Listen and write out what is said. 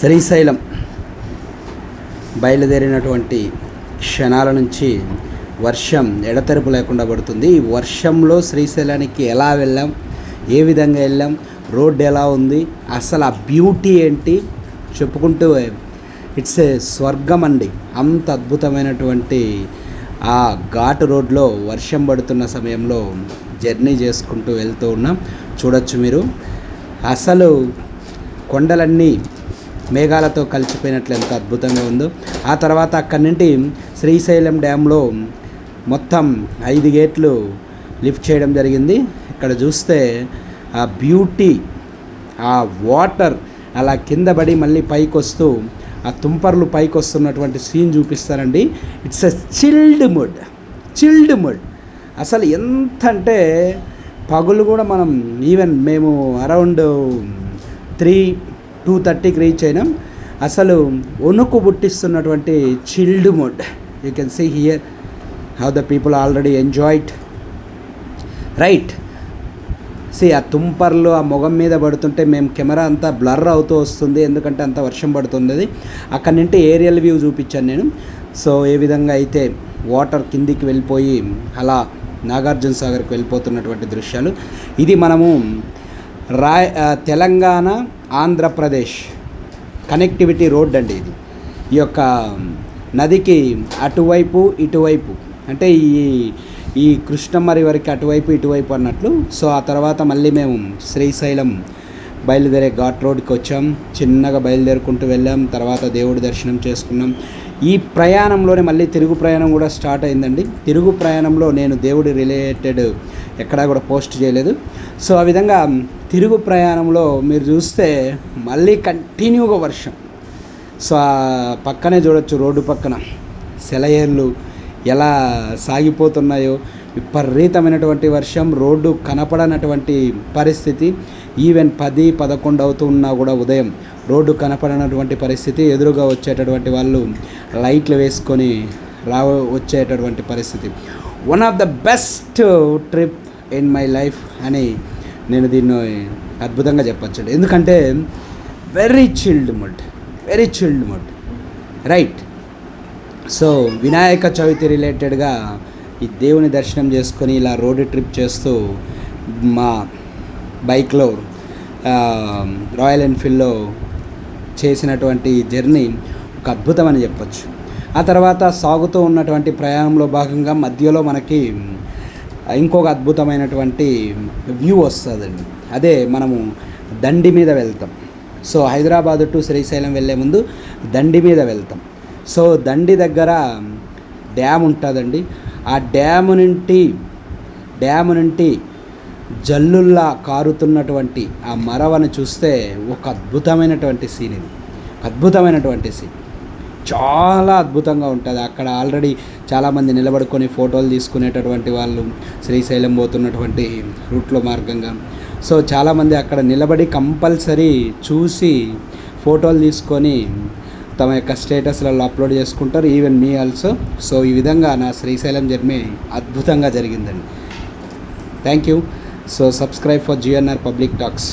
శ్రీశైలం బయలుదేరినటువంటి క్షణాల నుంచి వర్షం ఎడతెరపు లేకుండా పడుతుంది. ఈ వర్షంలో శ్రీశైలానికి ఎలా వెళ్ళాం? ఏ విధంగా వెళ్ళాం? రోడ్డు ఎలా ఉంది? అసలు ఆ బ్యూటీ ఏంటి? చెప్పుకుంటూ ఇట్స్ ఏ స్వర్గం అండి. అంత అద్భుతమైనటువంటి ఆ ఘాటు రోడ్లో వర్షం పడుతున్న సమయంలో జర్నీ చేసుకుంటూ వెళ్తూ ఉన్నాం. చూడొచ్చు మీరు. అసలు కొండలన్నీ మేఘాలతో కలిసిపోయినట్లు ఎంత అద్భుతంగా ఉందో. ఆ తర్వాత అక్కడి నుండి శ్రీశైలం డ్యాంలో మొత్తం ఐదు గేట్లు లిఫ్ట్ చేయడం జరిగింది. ఇక్కడ చూస్తే ఆ బ్యూటీ ఆ వాటర్ అలా కింద పడి మళ్ళీ పైకి వస్తూ ఆ తుంపర్లు పైకి వస్తున్నటువంటి సీన్ చూపిస్తారండి it's a chilled mood chilled mood అసలు ఎంత అంటే పగులు కూడా మనం ఈవెన్ మేము అరౌండ్ త్రీ టూ థర్టీకి రీచ్ అయినాం. అసలు వణుకు పుట్టిస్తున్నటువంటి chilled mood you can see here how the people already enjoyed right see ఆ తుంపర్లు ఆ మొగం మీద పడుతుంటే మేము కెమెరా అంతా బ్లర్ అవుతూ వస్తుంది ఎందుకంటే అంత వర్షం పడుతుంది అక్కడి నుండి ఏరియల్ వ్యూ చూపించాను నేను. సో ఏ విధంగా అయితే వాటర్ కిందికి వెళ్ళిపోయి అలా నాగార్జున సాగర్కి వెళ్ళిపోతున్నటువంటి దృశ్యాలు. ఇది మనము రాయ్ తెలంగాణ ఆంధ్రప్రదేశ్ కనెక్టివిటీ రోడ్ అండి ఇది. ఈ యొక్క నదికి అటువైపు ఇటువైపు అంటే ఈ ఈ కృష్ణమ్మ రివర్కి అటువైపు ఇటువైపు అన్నట్లు. సో ఆ తర్వాత మళ్ళీ మేము శ్రీశైలం బయలుదేరే ఘాట్ రోడ్కి వచ్చాం. చిన్నగా బయలుదేరుకుంటూ వెళ్ళాం. తర్వాత దేవుడి దర్శనం చేసుకున్నాం. ఈ ప్రయాణంలోనే మళ్ళీ తిరుగు ప్రయాణం కూడా స్టార్ట్ అయిందండి. తిరుగు ప్రయాణంలో నేను దేవుడి రిలేటెడ్ ఎక్కడా కూడా పోస్ట్ చేయలేదు. సో ఆ విధంగా తిరుగు ప్రయాణంలో మీరు చూస్తే మళ్ళీ కంటిన్యూగా వర్షం. సో ఆ పక్కనే చూడొచ్చు రోడ్డు పక్కన. సెలయేర్లు ఎలా సాగిపోతున్నాయో విపరీతమైనటువంటి వర్షం రోడ్డు కనపడనటువంటి పరిస్థితి. ఈవెన్ పది పదకొండు అవుతున్నా కూడా ఉదయం రోడ్డు కనపడనటువంటి పరిస్థితి. ఎదురుగా వచ్చేటటువంటి వాళ్ళు లైట్లు వేసుకొని రావ వచ్చేటటువంటి పరిస్థితి. One of the best trip in my life అని నేను దీన్ని అద్భుతంగా చెప్పచ్చు ఎందుకంటే very chilled mood very chilled mood right so Vinayaka Chavithi రిలేటెడ్గా ఈ దేవుని దర్శనం చేసుకొని ఇలా రోడ్ ట్రిప్ చేస్తూ మా బైక్లో రాయల్ ఎన్ఫీల్డ్లో చేసినటువంటి జర్నీ ఒక అద్భుతం అని చెప్పొచ్చు. ఆ తర్వాత సాగుతూ ఉన్నటువంటి ప్రయాణంలో భాగంగా మధ్యలో మనకి ఇంకొక అద్భుతమైనటువంటి వ్యూ వస్తుందండి. అదే మనము దండి మీద వెళ్తాం. సో హైదరాబాద్ టు శ్రీశైలం వెళ్ళే ముందు దండి మీద వెళ్తాం. సో దండి దగ్గర డ్యామ్ ఉంటుందండి. ఆ డ్యాము నుండి డ్యాము నుండి జల్లుల్లా కారుతున్నటువంటి ఆ మరవను చూస్తే ఒక అద్భుతమైనటువంటి సీన్ ఇది. అద్భుతమైనటువంటి సీన్ చాలా అద్భుతంగా ఉంటుంది. అక్కడ ఆల్రెడీ చాలామంది నిలబడుకొని ఫోటోలు తీసుకునేటటువంటి వాళ్ళు శ్రీశైలం పోతున్నటువంటి రూట్లో మార్గంగా. సో చాలామంది అక్కడ నిలబడి కంపల్సరీ చూసి ఫోటోలు తీసుకొని తమ యొక్క స్టేటస్లలో అప్లోడ్ చేసుకుంటారు. ఈవెన్ మీ ఆల్సో సో ఈ విధంగా నా శ్రీశైలం జర్నీ అద్భుతంగా జరిగిందండి. Thank you so subscribe for GNR public talks